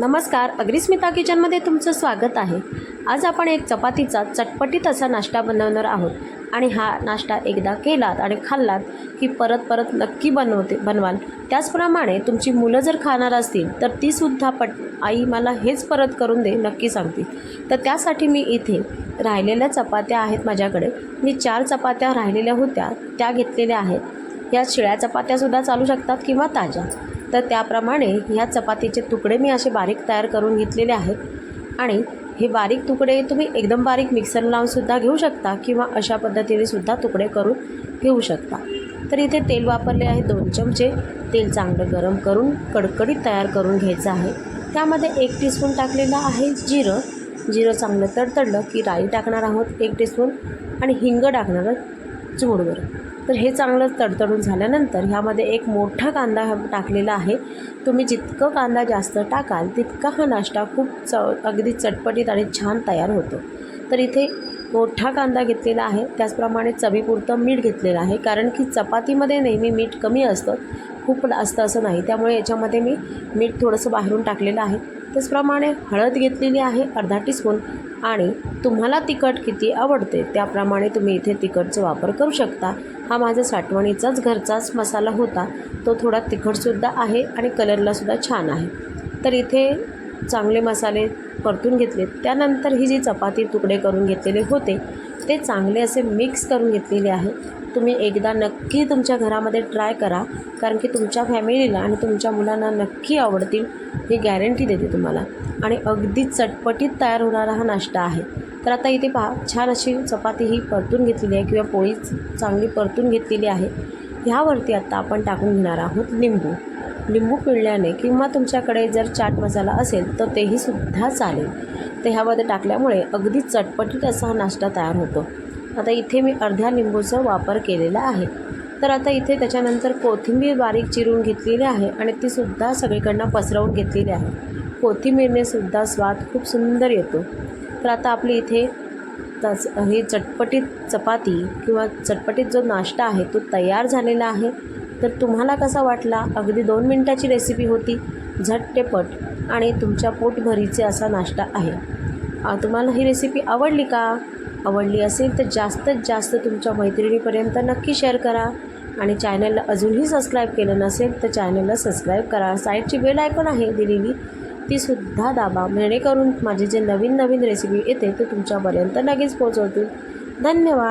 नमस्कार अग्रिस्मिता किचनमध्ये तुमचं स्वागत आहे. आज आपण एक चपातीचा चटपटीत असा नाश्ता बनवणार आहोत आणि हा नाश्ता एकदा केलात आणि खाल्लात की परत परत नक्की बनवते बनवाल. त्याचप्रमाणे तुमची मुलं जर खाणार असतील तर तीसुद्धा पट आई मला हेच परत करून दे नक्की सांगतील. तर त्यासाठी मी इथे राहिलेल्या चपात्या आहेत माझ्याकडे. मी चार चपात्या राहिलेल्या होत्या त्या घेतलेल्या आहेत. या शिळ्या चपात्यासुद्धा चालू शकतात किंवा ताज्या. तर त्याप्रमाणे ह्या चपातीचे तुकडे मी असे बारीक तयार करून घेतलेले आहेत. आणि हे बारीक तुकडे तुम्ही एकदम बारीक मिक्सर लावूनसुद्धा घेऊ शकता किंवा अशा पद्धतीने सुद्धा तुकडे करून घेऊ शकता. तर इथे तेल वापरले आहे दोन चमचे. तेल चांगलं गरम करून कडकडीत तयार करून घ्यायचं आहे. त्यामध्ये एक टीस्पून टाकलेलं आहे जिरं. जिरं चांगलं तडतडलं की राई टाकणार आहोत एक टीस्पून आणि हिंग टाकणार आहोत. तर हे चांगलं तडतडून झाल्यानंतर ह्यामध्ये एक मोठा कांदा हा टाकलेला आहे. तुम्ही जितकं कांदा जास्त टाकाल तितका हा नाश्ता खूप च अगदी चटपटीत आणि छान तयार होतो. तर इथे मोठा कांदा घेतलेला आहे. त्याचप्रमाणे चवीपुरतं मीठ घेतलेलं आहे. कारण की चपातीमध्ये नेहमी मीठ कमी असतं. खूप असतं असं नाही. त्यामुळे याच्यामध्ये मी मीठ थोडंसं बाहेरून टाकलेलं आहे. त्याचप्रमाणे हळद घेतलेली आहे अर्धा टीस्पून. आणि तुम्हाला तिखट किती आवडते त्याप्रमाणे तुम्ही इथे तिखटचा वापर करू शकता. हा माझा साठवणीचाच घरचाच मसाला होता. तो थोडा तिखटसुद्धा आहे आणि कलरलासुद्धा छान आहे. तर इथे चांगले मसाले परतून घेतले त्यानंतर ही जी चपाती तुकडे करून घेतलेले होते ते चांगले असे मिक्स करून घेतलेले आहे तुम्ही एकदा नक्की तुमच्या घरामध्ये ट्राय करा कारण की तुमच्या फॅमिलीला आणि तुमच्या मुलांना नक्की आवडतील ही गॅरंटी देते तुम्हाला. आणि अगदी चटपटीत तयार होणारा हा नाश्ता आहे. तर आता इथे पहा छान अशी चपाती ही परतून घेतलेली आहे किंवा पोळी चांगली परतून घेतलेली आहे. ह्यावरती आत्ता आपण टाकून घेणार आहोत लिंबू. लिंबू पिळल्याने किंवा तुमच्याकडे जर चाट मसाला असेल तर तेही सुद्धा चालेल. ते ह्यामध्ये टाकल्यामुळे अगदी चटपटीत असा हा नाश्ता तयार होतो. आता इथे मी अर्ध्या लिंबूचा वापर केलेला आहे. तर आता इथे त्याच्यानंतर कोथिंबीर बारीक चिरून घेतलेली आहे आणि तीसुद्धा सगळीकडनं पसरवून घेतलेली आहे. कोथिंबीरने सुद्धा स्वाद खूप सुंदर येतो. तर आता आपली इथे तच ही चटपटीत चपाती किंवा चटपटीत जो नाश्ता आहे तो तयार झालेला आहे. तर तुम्हाला कसा वाटला? अगदी दोन मिनटाची रेसिपी होती. झटटेपट आणि तुमच्या पोटभरीचे असा नाश्ता आहे. तुम्हाला ही रेसिपी आवडली का? आवडली असेल तर जास्तीत जास्त तुमच्या मैत्रिणीपर्यंत नक्की शेअर करा. आणि चॅनलला अजूनही सबस्क्राईब केलं नसेल तर चॅनलला सबस्क्राईब करा. साईडची बेल आयकॉन आहे दिलेली. तीसुद्धा दाबा. जेणेकरून माझे जे नवीन नवीन रेसिपी येते ते तुमच्यापर्यंत लगेच पोहोचवतील. धन्यवाद.